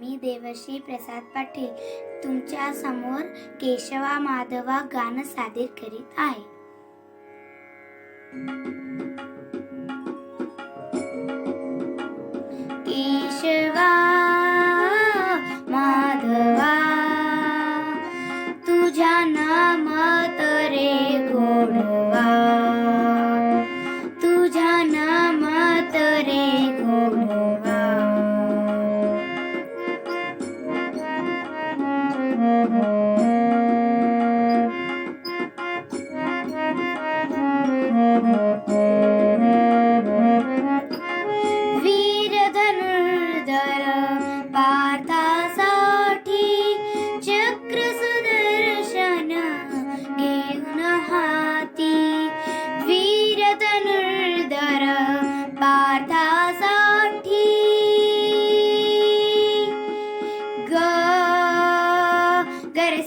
मी देवश्री प्रसाद पाटील तुमच्या समोर केशवा माधवा गाणं सादर करीत आहे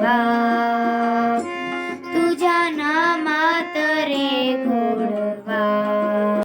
देवा तुझ्या नामात रे